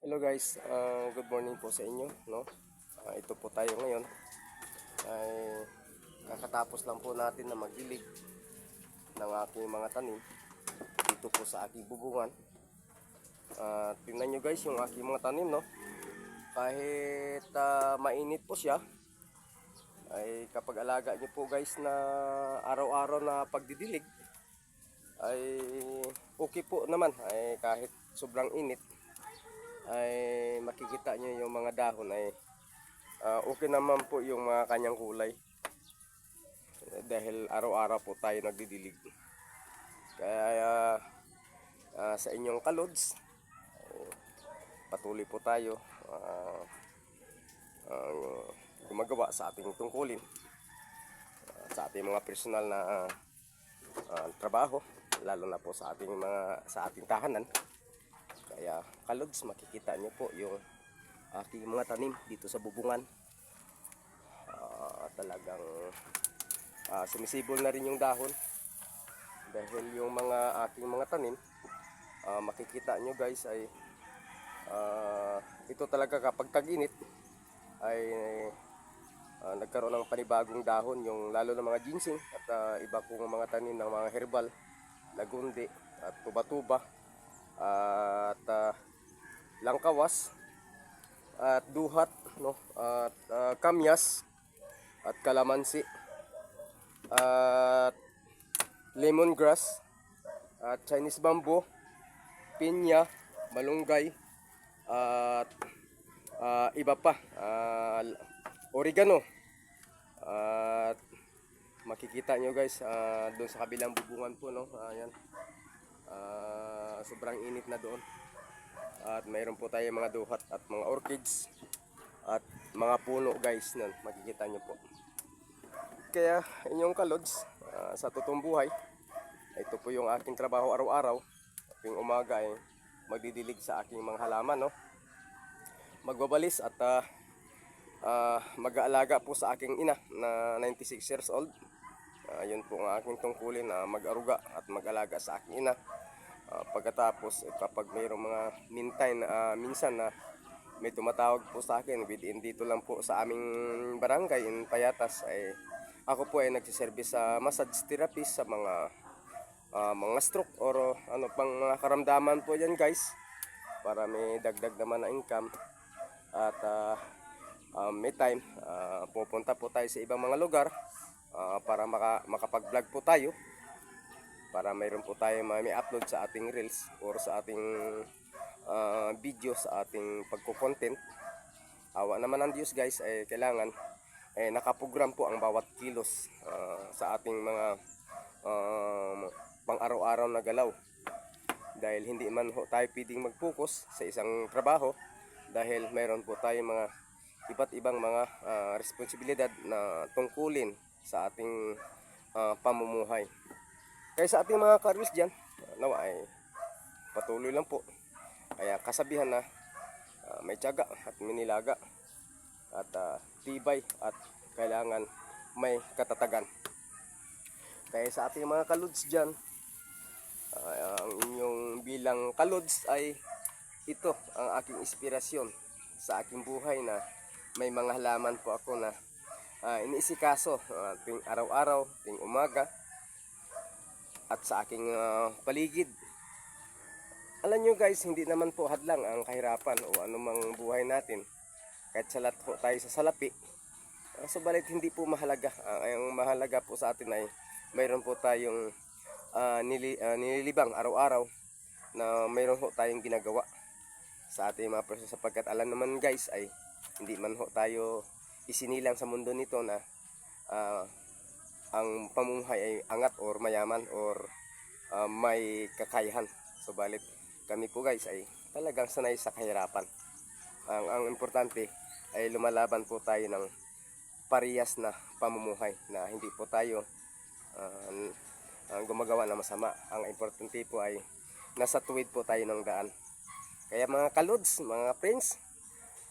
Hello guys, uh, good morning po sa inyo. No? Ah, ito po tayo ngayon. Ay kakatapos lang po natin na magdilig ng aking mga tanim dito po sa aking bubungan. Ah, tingnan nyo guys yung aking mga tanim no. Kahit ah, mainit po siya ay kapag alaga nyo po guys na araw-araw na pagdidilig ay okay po naman ay kahit sobrang init ay makikita nyo yung mga dahon ay ah, okay naman po yung mga kanyang kulay. Dahil araw-araw po tayo nagdidilig. Kaya ah, sa inyong kalods patuloy po tayo ah, ah, gumagawa sa ating tungkulin ah, sa ating mga personal na ah, ah, trabaho lalo na po sa ating mga sa ating tahanan kaya kalods makikita nyo po yung aking mga tanim dito sa bubungan. Ah, talagang ah, sumisibol na rin yung dahon. Dahil yung mga aking mga tanim ah, makikita nyo guys ay ah, ito talaga kapag tag-init ay ah, nagkaroon ng panibagong dahon yung lalo ng mga ginseng at ah, iba kong mga tanim ng mga herbal lagundi at tuba-tuba at ah, langkawas at duhat no at ah, kamyas at kalamansi at lemongrass at Chinese bamboo pinya malunggay at ah, iba pa ah, oregano at makikita nyo guys ah, doon sa kabilang bubungan po no ayan Ah, sobrang init na doon. At mayroon po tayo mga duhat at mga orchids at mga puno guys nun. Makikita nyo po. Kaya inyong kalods ah, sa totoong buhay ito po yung aking trabaho araw-araw. Tuwing umaga ay magdidilig sa aking mga halaman no? Magbabalis at ah, ah, mag-aalaga po sa aking ina na 96 years old. Ah, yun po ang aking tungkulin na mag-aruga at mag-alaga sa aking ina. Ah, pagkatapos, eh, kapag mayroong mga mintay na ah, minsan na may tumatawag po sa akin within dito lang po sa aming barangay in Payatas ay ako po ay nagsiservice sa massage therapist sa mga ah, mga stroke or ano pang mga karamdaman po yan guys para may dagdag naman na income. At ah, ah, may time ah, pupunta po tayo sa ibang mga lugar ah, para maka, makapag-vlog po tayo para mayroon po tayo ma- may upload sa ating reels or sa ating ah, video sa ating pagko-content awa naman ng Diyos guys ay kailangan eh, nakaprogram po ang bawat kilos ah, sa ating mga ah, pang-araw-araw na galaw dahil hindi man ho tayo pwedeng mag-focus sa isang trabaho dahil mayroon po tayo mga iba't ibang mga ah, responsibilidad na tungkulin sa ating ah, pamumuhay. Kaya sa ating mga karwis dyan, nawa ay patuloy lang po. Kaya kasabihan na ah, may tiyaga at minilaga at ah, tibay at kailangan may katatagan. Kaya sa ating mga kaluds dyan, ah, ang inyong bilang kaluds ay ito ang aking inspirasyon sa aking buhay na may mga halaman po ako na ah, iniisikaso ah, tuwing araw-araw, tuwing umaga at sa aking ah, paligid. Alam nyo guys, hindi naman po hadlang ang kahirapan o anumang buhay natin. Kahit salat po tayo sa salapi, uh, subalit hindi po mahalaga. Ah, ang mahalaga po sa atin ay mayroon po tayong ah, nili, ah, nililibang araw-araw na mayroon po tayong ginagawa sa ating mga proseso sapagkat alam naman guys ay hindi man ho tayo isinilang sa mundo nito na ah, ang pamumuhay ay angat or mayaman or ah, may kakayahan. Subalit kami po guys ay talagang sanay sa kahirapan. Ang, ang importante ay lumalaban po tayo ng parehas na pamumuhay na hindi po tayo ah, ang gumagawa ng masama. Ang importante po ay nasa tuwid po tayo ng daan. Kaya mga kalods, mga friends,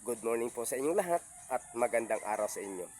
good morning po sa inyong lahat at magandang araw sa inyo.